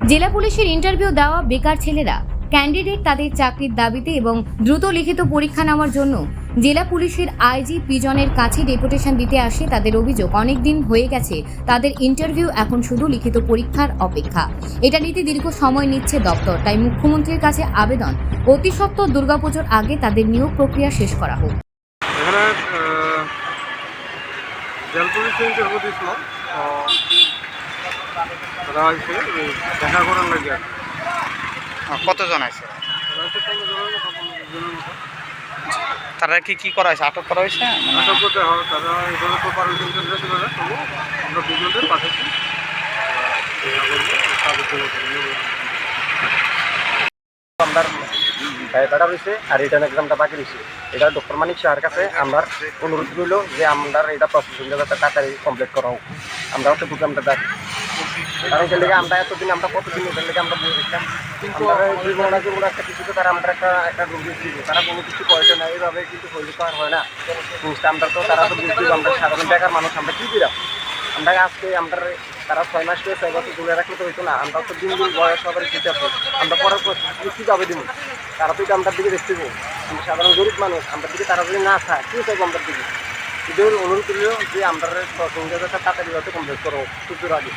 জেলা পুলিশের ইন্টারভিউ দেওয়া বেকার ছেলেরা ক্যান্ডিডেট তাদের চাকরির দাবিতে এবং দ্রুত লিখিত পরীক্ষা নেওয়ার জন্য জেলা পুলিশের আইজি পিজনের কাছে ডেপুটেশন দিতে আসে তাদের অভিযোগ। অনেক দিন হয়ে গেছে, তাদের ইন্টারভিউ এখন শুধু লিখিত পরীক্ষার অপেক্ষা। এটা নিতে দীর্ঘ সময় নিচ্ছে দপ্তর, তাই মুখ্যমন্ত্রীর কাছে আবেদন। অতি সত্বর দুর্গাপুজোর আগে তাদের নিয়োগ প্রক্রিয়া শেষ করা হোক। তো তারা দেখা করার লাগে কতজন আছে? তারা কি কি করা হয়েছে? আটক করা হয়েছে? আশা করতে হয় তারা এভাবে তো পারমিশন দিতে পারে তবু আমরা দুজনদের পাঠাচ্ছি তারা দেখা করবে, তাদের জন্য ধন্যবাদ। আমার ব্যয়টা রয়েছে আর রিটার্ন এক্সামটা বাকি রয়েছে। এটা ডক্টর মানিক শাহের কাছে আমার অনুরোধ রইল যে আমরা এটা প্রসেসিং যাতে তাড়াতাড়ি কমপ্লিট করা হোক। আমরা হচ্ছে প্রোগ্রামটা দেখি কারণ এখান থেকে আমরা এতদিন আমরা কতদিন এখান থেকে আমরা বসে দেখতাম আমরা জীবন না জীবন একটা কিছুতে তারা আমরা একটা একটা রুম দিব তারা কোনো কিছু কয়েছে না এইভাবে কিন্তু হইলে তো আর হয় না। জিনিসটা আমরা তো তারা তো বুঝতে আমরা সাধারণ বেকার মানুষ আমরা কি দিলাম? আমরা আজকে আমরা তারা ছয় মাস করে ছয় বছর দূরে রাখলে তো হইতো না আমরা তো দিন দিন বয়স সবার ঠিক আছে আমরা পরের কীভাবে দিব? তারা তো আমরা দিকে দেখতে পাবো আমরা সাধারণ গরিব মানুষ আমরা দিকে তারা যদি না খায় কি চাইব আমরা দিকে? এদের অনুরোধ করিও যে আমরা সঙ্গে তাড়াতাড়ি হয়তো কমপ্লিট করো সূর্যের আগে।